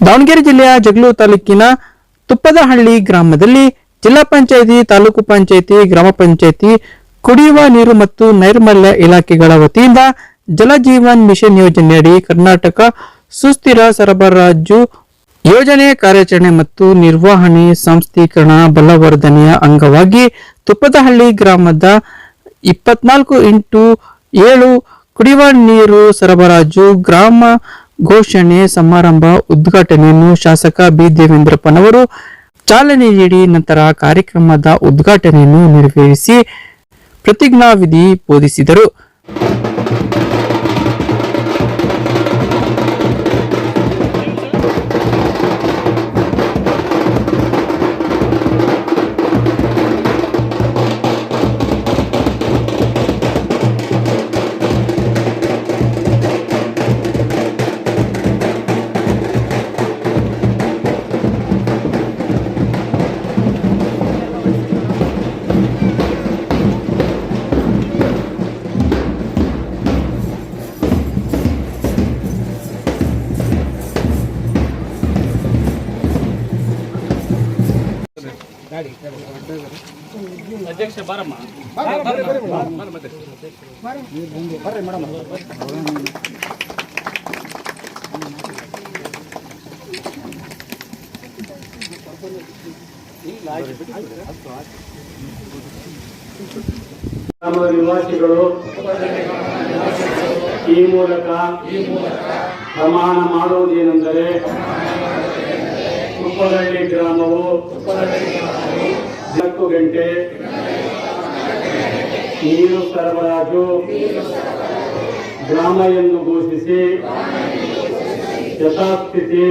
ದಾವಣಗೆರೆ ಜಿಲ್ಲೆಯ ಜಗಳೂರು ತಾಲೂಕಿನ ತುಪ್ಪದಹಳ್ಳಿ ಗ್ರಾಮದಲ್ಲಿ ಜಿಲ್ಲಾ ಪಂಚಾಯಿತಿ, ತಾಲೂಕು ಪಂಚಾಯಿತಿ, ಗ್ರಾಮ ಪಂಚಾಯಿತಿ, ಕುಡಿಯುವ ನೀರು ಮತ್ತು ನೈರ್ಮಲ್ಯ ಇಲಾಖೆಗಳ ವತಿಯಿಂದ ಜಲಜೀವನ್ ಮಿಷನ್ ಯೋಜನೆಯಡಿ ಕರ್ನಾಟಕ ಸುಸ್ಥಿರ ಸರಬರಾಜು ಯೋಜನೆ ಕಾರ್ಯಾಚರಣೆ ಮತ್ತು ನಿರ್ವಹಣೆ ಸಂಸ್ಥೀಕರಣ ಬಲವರ್ಧನೆಯ ಅಂಗವಾಗಿ ತುಪ್ಪದಹಳ್ಳಿ ಗ್ರಾಮದ ಇಪ್ಪತ್ನಾಲ್ಕು ಇಂಟು ಏಳು ಕುಡಿಯುವ ನೀರು ಸರಬರಾಜು ಗ್ರಾಮ ಘೋಷಣೆ ಸಮಾರಂಭ ಉದ್ಘಾಟನೆಯನ್ನು ಶಾಸಕ ಬಿ ದೇವೇಂದ್ರಪ್ಪನವರು ಚಾಲನೆ ನೀಡಿ ನಂತರ ಕಾರ್ಯಕ್ರಮದ ಉದ್ಘಾಟನೆಯನ್ನು ನೆರವೇರಿಸಿ ಪ್ರತಿಜ್ಞಾವಿಧಿ ಬೋಧಿಸಿದರು. ಅಧ್ಯಕ್ಷ ಬಾರಮ್ಮ. ಗ್ರಾಮದ ನಿವಾಸಿಗಳು ಈ ಮೂಲಕ ಪ್ರಮಾಣ ಮಾಡುವುದೇನೆಂದರೆ ತುಪ್ಪದಹಳ್ಳಿ ಗ್ರಾಮವು ನಾಲ್ಕು ಗಂಟೆ ನೀರು ಸರಬರಾಜು ಗ್ರಾಮ ಎಂದು ಘೋಷಿಸಿ ಯಥಾಸ್ಥಿತಿ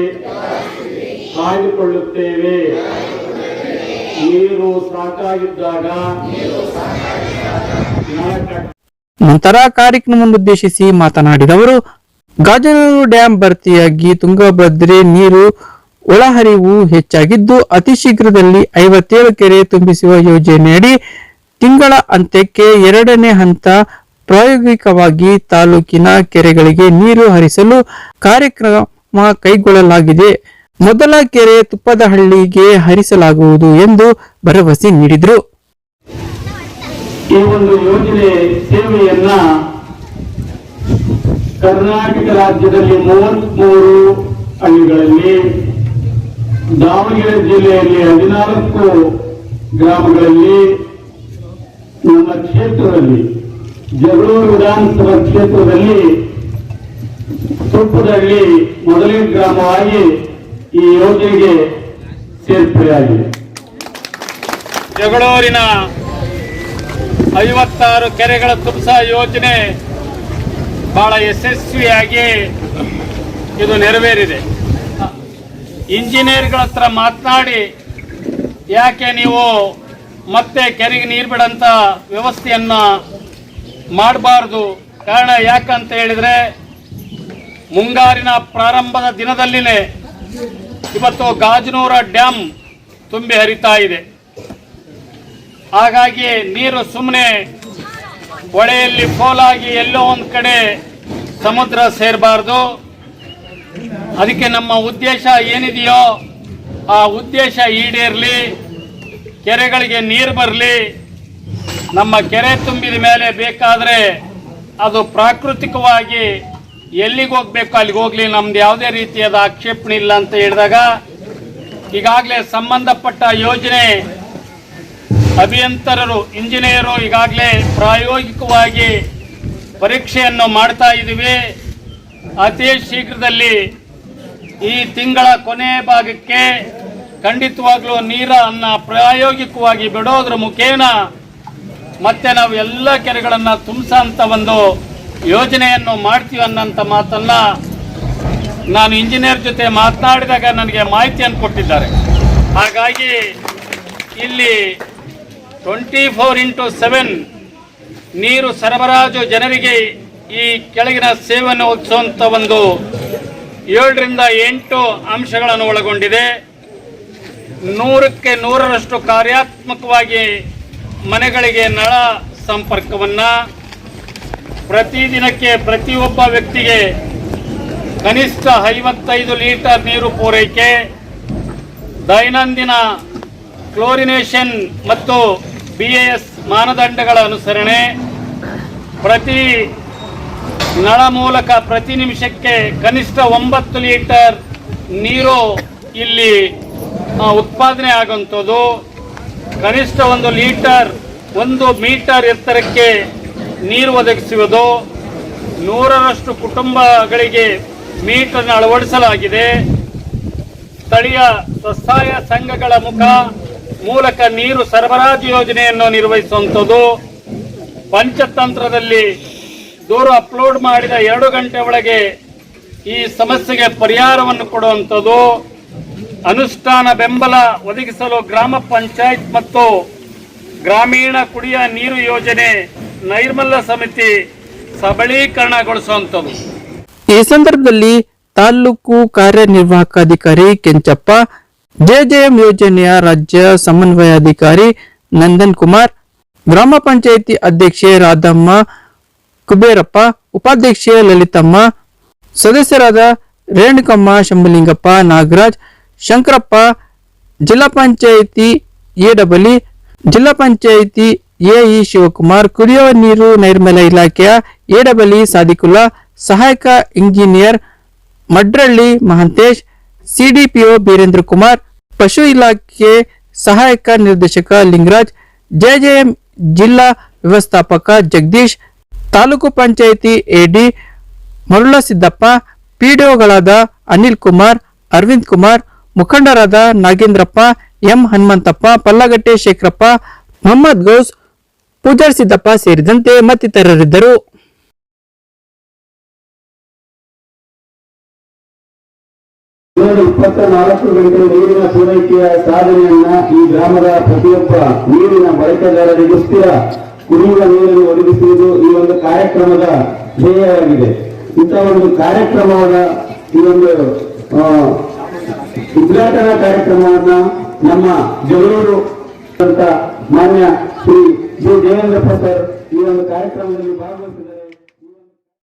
ಕಾಯ್ದುಕೊಳ್ಳುತ್ತೇವೆ. ನೀರು ಸಾಕಾಗಿದ್ದಾಗ ನಂತರ ಕಾರ್ಯಕ್ರಮವನ್ನುದ್ದೇಶಿಸಿ ಮಾತನಾಡಿದವರು, ಗಾಜನೂರು ಡ್ಯಾಂ ಭರ್ತಿಯಾಗಿ ತುಂಗಭದ್ರೆ ನೀರು ಒಳಹರಿವು ಹೆಚ್ಚಾಗಿದ್ದು ಅತಿ ಶೀಘ್ರದಲ್ಲಿ ಐವತ್ತೇಳು ಕೆರೆ ತುಂಬಿಸುವ ಯೋಜನೆಯಡಿ ತಿಂಗಳ ಅಂತ್ಯಕ್ಕೆ ಎರಡನೇ ಹಂತ ಪ್ರಾಯೋಗಿಕವಾಗಿ ತಾಲೂಕಿನ ಕೆರೆಗಳಿಗೆ ನೀರು ಹರಿಸಲು ಕಾರ್ಯಕ್ರಮ ಕೈಗೊಳ್ಳಲಾಗಿದೆ. ಮೊದಲ ಕೆರೆ ತುಪ್ಪದಹಳ್ಳಿಗೆ ಹರಿಸಲಾಗುವುದು ಎಂದು ಭರವಸೆ ನೀಡಿದರು. ಈ ಒಂದು ಯೋಜನೆ ಸೇವೆಯನ್ನ ಕರ್ನಾಟಕ ರಾಜ್ಯದಲ್ಲಿ ಮೂವತ್ಮೂರು ಹಳ್ಳಿಗಳಲ್ಲಿ ದಾವಣಗೆರೆ ಜಿಲ್ಲೆಯಲ್ಲಿ ಹದಿನಾಲ್ಕು ಗ್ರಾಮಗಳಲ್ಲಿ ನಮ್ಮ ಕ್ಷೇತ್ರದಲ್ಲಿ ಜಗಳೂರು ವಿಧಾನಸಭಾ ಕ್ಷೇತ್ರದಲ್ಲಿ ತುಪ್ಪದಲ್ಲಿ ಮೊದಲನೇ ಗ್ರಾಮವಾಗಿ ಈ ಯೋಜನೆಗೆ ಸೇರ್ಪಡೆಯಾಗಿದೆ. ಜಗಳೂರಿನ ಐವತ್ತಾರು ಕೆರೆಗಳ ತುಪ್ಸ ಯೋಜನೆ ಬಹಳ ಯಶಸ್ವಿಯಾಗಿ ಇದು ನೆರವೇರಿದೆ. ಇಂಜಿನಿಯರ್ಗಳ ಹತ್ರ ಮಾತನಾಡಿ, ಯಾಕೆ ನೀವು ಮತ್ತೆ ಕೆರೆಗೆ ನೀರು ಬಿಡಂತ ವ್ಯವಸ್ಥೆಯನ್ನ ಮಾಡಬಾರ್ದು? ಕಾರಣ ಯಾಕಂತ ಹೇಳಿದ್ರೆ, ಮುಂಗಾರಿನ ಪ್ರಾರಂಭದ ದಿನದಲ್ಲಿನೇ ಇವತ್ತು ಗಾಜನೂರ ಡ್ಯಾಮ್ ತುಂಬಿ ಹರಿತಾ ಇದೆ. ಹಾಗಾಗಿ ನೀರು ಸುಮ್ಮನೆ ಹೊಳೆಯಲ್ಲಿ ಪೋಲಾಗಿ ಎಲ್ಲೋ ಒಂದು ಕಡೆ ಸಮುದ್ರ ಸೇರಬಾರ್ದು. ಅದಕ್ಕೆ ನಮ್ಮ ಉದ್ದೇಶ ಏನಿದೆಯೋ ಆ ಉದ್ದೇಶ ಈಡೇರಲಿ, ಕೆರೆಗಳಿಗೆ ನೀರು ಬರಲಿ, ನಮ್ಮ ಕೆರೆ ತುಂಬಿದ ಮೇಲೆ ಬೇಕಾದರೆ ಅದು ಪ್ರಾಕೃತಿಕವಾಗಿ ಎಲ್ಲಿಗೆ ಹೋಗ್ಬೇಕು, ಅಲ್ಲಿಗೆ ಹೋಗ್ಲಿ, ನಮ್ದು ಯಾವುದೇ ರೀತಿಯಾದ ಆಕ್ಷೇಪಣೆ ಇಲ್ಲ ಅಂತ ಹೇಳಿದಾಗ, ಈಗಾಗಲೇ ಸಂಬಂಧಪಟ್ಟ ಯೋಜನೆ ಅಭಿಯಂತರರು, ಇಂಜಿನಿಯರು ಈಗಾಗಲೇ ಪ್ರಾಯೋಗಿಕವಾಗಿ ಪರೀಕ್ಷೆಯನ್ನು ಮಾಡ್ತಾ ಇದ್ದೀವಿ. ಅತಿ ಶೀಘ್ರದಲ್ಲಿ ಈ ತಿಂಗಳ ಕೊನೆ ಭಾಗಕ್ಕೆ ಖಂಡಿತವಾಗ್ಲೂ ನೀರನ್ನು ಪ್ರಾಯೋಗಿಕವಾಗಿ ಬಿಡೋದ್ರ ಮುಖೇನ ಮತ್ತೆ ನಾವು ಎಲ್ಲ ಕೆರೆಗಳನ್ನು ತುಂಬಿಸೋಂಥ ಒಂದು ಯೋಜನೆಯನ್ನು ಮಾಡ್ತೀವಿ ಅನ್ನೋಂಥ ಮಾತನ್ನ ನಾನು ಇಂಜಿನಿಯರ್ ಜೊತೆ ಮಾತನಾಡಿದಾಗ ನನಗೆ ಮಾಹಿತಿಯನ್ನು ಕೊಟ್ಟಿದ್ದಾರೆ. ಹಾಗಾಗಿ ಇಲ್ಲಿ ಟ್ವೆಂಟಿ ಫೋರ್ ಇಂಟು ಸೆವೆನ್ ನೀರು ಸರಬರಾಜು ಜನರಿಗೆ ಈ ಕೆಳಗಿನ ಸೇವೆಯನ್ನು ಒದಗಿಸುವಂಥ ಒಂದು ಏಳರಿಂದ ಎಂಟು ಅಂಶಗಳನ್ನು ಒಳಗೊಂಡಿದೆ. ನೂರಕ್ಕೆ ನೂರರಷ್ಟು ಕಾರ್ಯಾತ್ಮಕವಾಗಿ ಮನೆಗಳಿಗೆ ನಳ ಸಂಪರ್ಕವನ್ನು ಪ್ರತಿದಿನಕ್ಕೆ ಪ್ರತಿಯೊಬ್ಬ ವ್ಯಕ್ತಿಗೆ ಕನಿಷ್ಠ ಐವತ್ತೈದು ಲೀಟರ್ ನೀರು ಪೂರೈಕೆ, ದೈನಂದಿನ ಕ್ಲೋರಿನೇಷನ್ ಮತ್ತು ಬಿ ಎ ಎಸ್ ಮಾನದಂಡಗಳ ಅನುಸರಣೆ, ಪ್ರತಿ ನಳ ಮೂಲಕ ಪ್ರತಿ ನಿಮಿಷಕ್ಕೆ ಕನಿಷ್ಠ ಒಂಬತ್ತು ಲೀಟರ್ ನೀರು ಇಲ್ಲಿ ಉತ್ಪಾದನೆ ಆಗುವಂಥದ್ದು. ಕನಿಷ್ಠ ಒಂದು ಲೀಟರ್, ಒಂದು ಮೀಟರ್ ಎತ್ತರಕ್ಕೆ ನೀರು ಒದಗಿಸುವುದು. ನೂರರಷ್ಟು ಕುಟುಂಬಗಳಿಗೆ ಮೀಟರ್ನ ಅಳವಡಿಸಲಾಗಿದೆ. ಸ್ಥಳೀಯ ಸ್ವಸಹಾಯ ಸಂಘಗಳ ಮುಖ ಮೂಲಕ ನೀರು ಸರಬರಾಜು ಯೋಜನೆಯನ್ನು ನಿರ್ವಹಿಸುವಂಥದ್ದು. ಪಂಚತಂತ್ರದಲ್ಲಿ ದೂರು ಅಪ್ಲೋಡ್ ಮಾಡಿದ ಎರಡು ಗಂಟೆ ಒಳಗೆ ಈ ಸಮಸ್ಯೆಗೆ ಪರಿಹಾರವನ್ನು ಕೊಡುವಂಥದ್ದು ಅನುಷ್ಠಾನ ಬೆಂಬಲ ಒದಗಿಸಲು ಗ್ರಾಮ ಪಂಚಾಯತ್ ಮತ್ತು ಗ್ರಾಮೀಣ ಕುಡಿಯ ನೀರು ಯೋಜನೆ ನೈರ್ಮಲ್ಯ ಸಮಿತಿ ಸಬಲೀಕರಣಗೊಳಿಸುವಂಥದ್ದು. ಈ ಸಂದರ್ಭದಲ್ಲಿ ತಾಲೂಕು ಕಾರ್ಯನಿರ್ವಾಹಕ ಅಧಿಕಾರಿ ಕೆಂಚಪ್ಪ, ಜೆಜೆಎಂ ಯೋಜನೆಯ ರಾಜ್ಯ ಸಮನ್ವಯಾಧಿಕಾರಿ ನಂದನ್ ಕುಮಾರ್, ಗ್ರಾಮ ಪಂಚಾಯಿತಿ ಅಧ್ಯಕ್ಷೆ ರಾಧಮ್ಮ ಕುಬೇರಪ್ಪ, ಉಪಾಧ್ಯಕ್ಷೆ ಲಲಿತಮ್ಮ, ಸದಸ್ಯರಾದ ರೇಣುಕಮ್ಮ ಶಂಭಲಿಂಗಪ್ಪ, ನಾಗರಾಜ್, ಶಂಕರಪ್ಪ, ಜಿಲ್ಲಾ ಪಂಚಾಯಿತಿ ಎಡಬಲಿ ಜಿಲ್ಲಾ ಪಂಚಾಯಿತಿ ಎಇ ಶಿವಕುಮಾರ್, ಕುಡಿಯುವ ನೀರು ನೈರ್ಮಲ್ಯ ಇಲಾಖೆಯ ಎಡಬಲಿ ಸಾದಿಕುಲ, ಸಹಾಯಕ ಇಂಜಿನಿಯರ್ ಮಡ್ರಳ್ಳಿ ಮಹಂತೇಶ್, ಸಿಡಿಪಿಒ ಬೀರೇಂದ್ರ ಕುಮಾರ್ ಪಶು ಇಲಾಖೆ ಸಹಾಯಕ ನಿರ್ದೇಶಕ ಲಿಂಗರಾಜ್, ಜೆಜೆಎಂ ಜಿಲ್ಲಾ ವ್ಯವಸ್ಥಾಪಕ ಜಗದೀಶ್ ತಾಲೂಕು ಪಂಚಾಯಿತಿ ಎಡಿ ಮರುಳಸಿದ್ದಪ್ಪ, ಪಿಡಿಒಗಳಾದ ಅನಿಲ್ ಕುಮಾರ್, ಅರವಿಂದ್ ಕುಮಾರ್, ಮುಖಂಡರಾದ ನಾಗೇಂದ್ರಪ್ಪ, ಎಂ ಹನುಮಂತಪ್ಪ, ಪಲ್ಲಗಟ್ಟೆ ಶೇಖರಪ್ಪ, ಮೊಹಮ್ಮದ್ ಗೌಸ್ ಪೂಜಾರ್ ಸಿದ್ದಪ್ಪ ಸೇರಿದಂತೆ ಮತ್ತಿತರರಿದ್ದರು. ಇಪ್ಪತ್ತ ನಾಲ್ಕು ಗಂಟೆ ನೀರಿನ ಪೂರೈಕೆಯ ಸಾಧನೆಯನ್ನ ಈ ಗ್ರಾಮದ ಪ್ರತಿಯೊಬ್ಬ ನೀರಿನ ಬಳಕೆದಾರರಿಗೆ ಸ್ಥಿರ ಕುಡಿಯುವ ನೀರನ್ನು ಒದಗಿಸುವುದು ಈ ಒಂದು ಕಾರ್ಯಕ್ರಮದ ಧ್ಯೇಯವಾಗಿದೆ. ಇಂಥ ಒಂದು ಕಾರ್ಯಕ್ರಮದ ಈ ಒಂದು ಉದ್ಘಾಟನಾ ಕಾರ್ಯಕ್ರಮವನ್ನ ನಮ್ಮ ಜಗಳೂರು ಮಾನ್ಯ ಶ್ರೀ ಜಿ. ದೇವೇಂದ್ರ ಸರ್ ಈ ಒಂದು ಕಾರ್ಯಕ್ರಮದಲ್ಲಿ ಭಾಗವಹಿಸಿದ್ದಾರೆ.